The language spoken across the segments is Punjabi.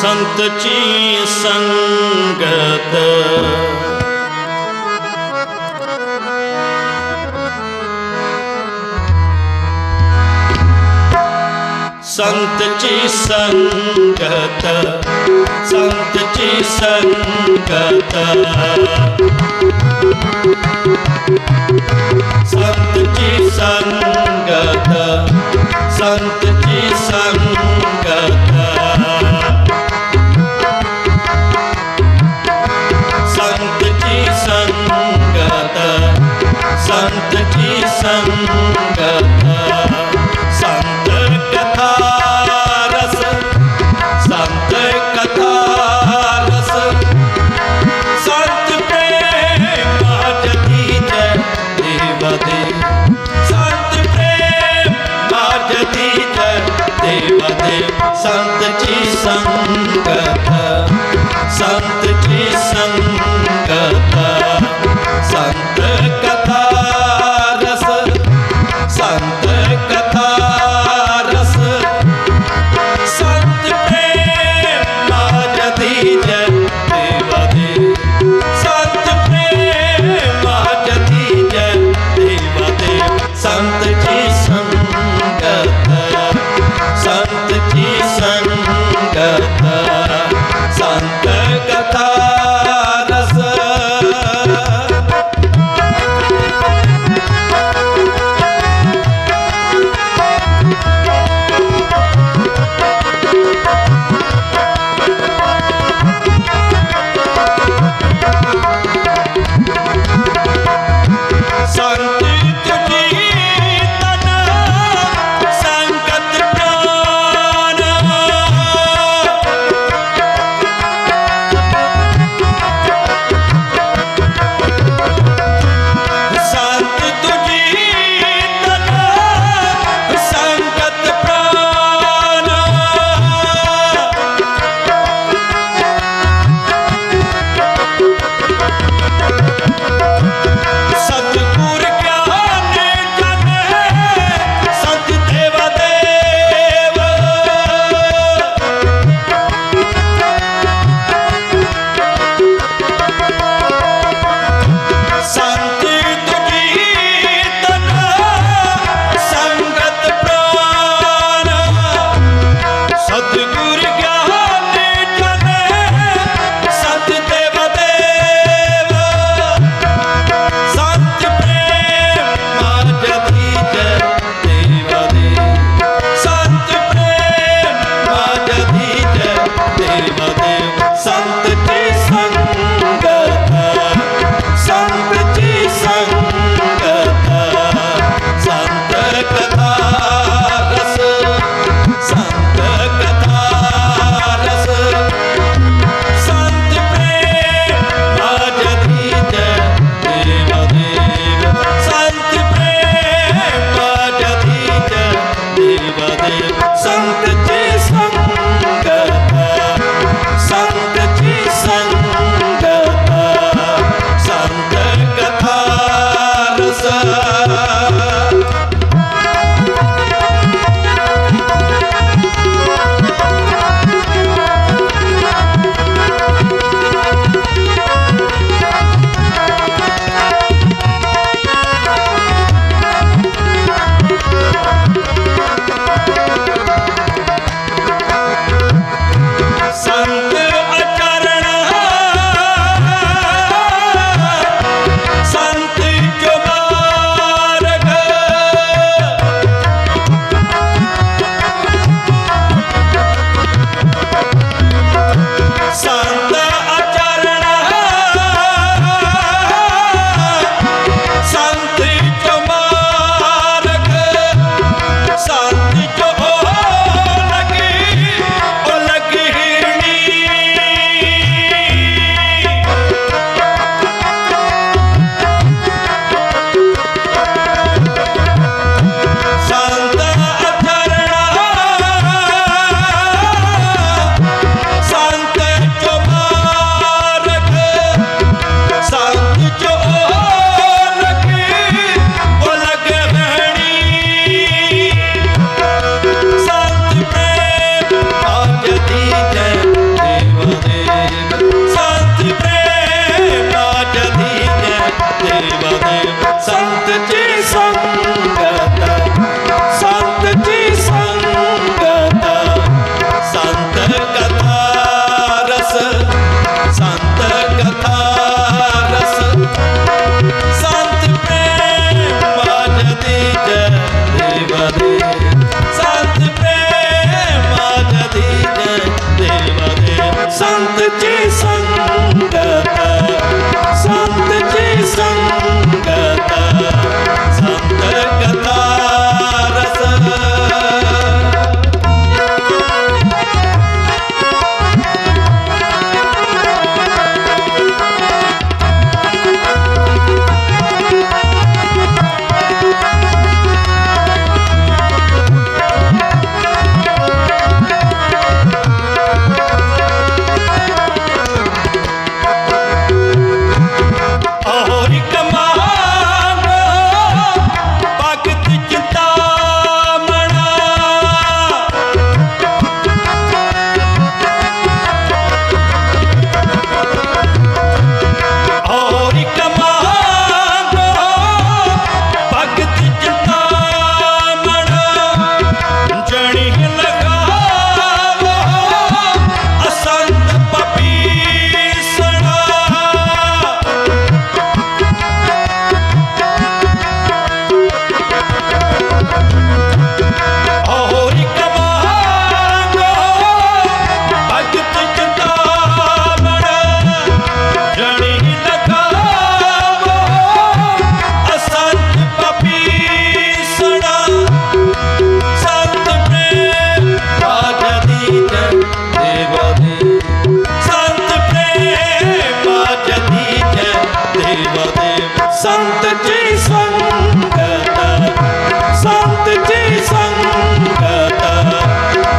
ਸੰਤ ਜੀ ਸੰਗਤ। ਸੰਤ ਜੀ ਸੰਗਤ, ਸੰਤ ਜੀ ਸੰਗਤ। ਸੰਤ ਜੀ ਸੰਗਤ, ਸੰਤ ਜੀ ਸੰਗਤ। ਸੰਗਤ ਸੰਤ ਕੀ ਸੰਗਤ ਸੰਤ ਜੀ ਸੰਗਤ, ਸੰਤ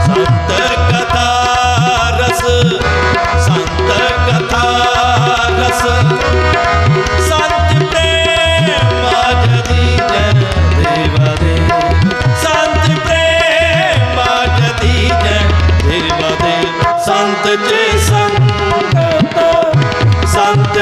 ਸੰਤ ਕਥਾ ਸੰਤ ਕਥਾ ਸੰਤ ਪ੍ਰੇਮ ਦੇਵਾ ਦੇ। ਸੰਤ ਪ੍ਰੇਮ ਜਦੀ ਦੇਵਾ ਦੇ। ਸੰਤ ਜੀ ਸੰਗਤ, ਸੰਤ